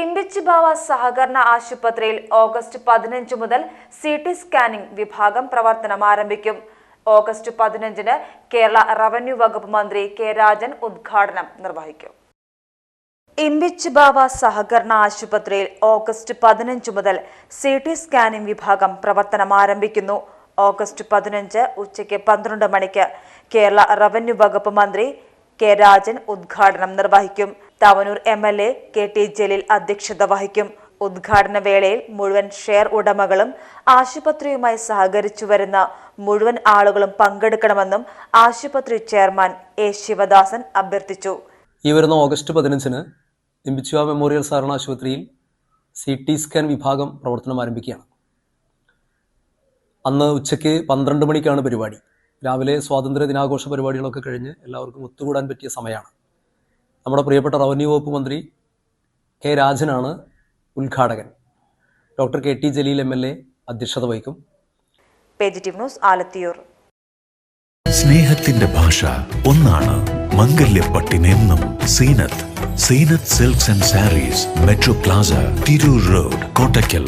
ഇമ്പിച്ചിബാവ സഹകരണ ആശുപത്രിയിൽ ഓഗസ്റ്റ് പതിനഞ്ച് മുതൽ സി ടി സ്കാനിംഗ് വിഭാഗം പ്രവർത്തനം ആരംഭിക്കും. ഓഗസ്റ്റ് പതിനഞ്ചിന് കേരള റവന്യൂ വകുപ്പ് മന്ത്രി കെ രാജൻ ഉദ്ഘാടനം നിർവഹിക്കും. ഇമ്പിച്ചിബാവ സഹകരണ ആശുപത്രിയിൽ ഓഗസ്റ്റ് പതിനഞ്ച് മുതൽ സി ടി സ്കാനിംഗ് വിഭാഗം പ്രവർത്തനം ആരംഭിക്കുന്നു. ഓഗസ്റ്റ് പതിനഞ്ച് ഉച്ചയ്ക്ക് പന്ത്രണ്ട് മണിക്ക് കേരള റവന്യൂ വകുപ്പ് മന്ത്രി കെ രാജൻ ഉദ്ഘാടനം നിർവഹിക്കും. Thavanur M L A K T Jaleel അധ്യക്ഷത വഹിക്കും. ഉദ്ഘാടന വേളയിൽ മുഴുവൻ ഷെയർ ഉടമകളും ആശുപത്രിയുമായി സഹകരിച്ചു വരുന്ന മുഴുവൻ ആളുകളും പങ്കെടുക്കണമെന്നും ആശുപത്രി ചെയർമാൻ എ ശിവദാസൻ അഭ്യർത്ഥിച്ചു. ഈ വരുന്ന ഓഗസ്റ്റ് പതിനഞ്ചിന് ഇമ്പിച്ചുവ മെമ്മോറിയൽ സഹകരണ ആശുപത്രിയിൽ സി ടി സ്കാൻ വിഭാഗം പ്രവർത്തനം ആരംഭിക്കുകയാണ്. അന്ന് ഉച്ചയ്ക്ക് പന്ത്രണ്ട് മണിക്കാണ് പരിപാടി. രാവിലെ സ്വാതന്ത്ര്യ ദിനാഘോഷ പരിപാടികളൊക്കെ കഴിഞ്ഞ് എല്ലാവർക്കും ഒത്തുകൂടാൻ പറ്റിയ സമയമാണ്. നമ്മുടെ പ്രിയപ്പെട്ട റവന്യൂ വകുപ്പ് മന്ത്രി കെ രാജനാണ് ഉദ്ഘാടകൻ. Doctor K T Jaleel M L A അധ്യക്ഷത വഹിക്കും. Positive news Alathiyur. സ്നേഹത്തിന്റെ ഭാഷ ഒന്നാണ് മംഗല്യപ്പട്ടിനെന്നും Seenath. Seenath silks and sarees metro plaza Tirur road Kottakkal.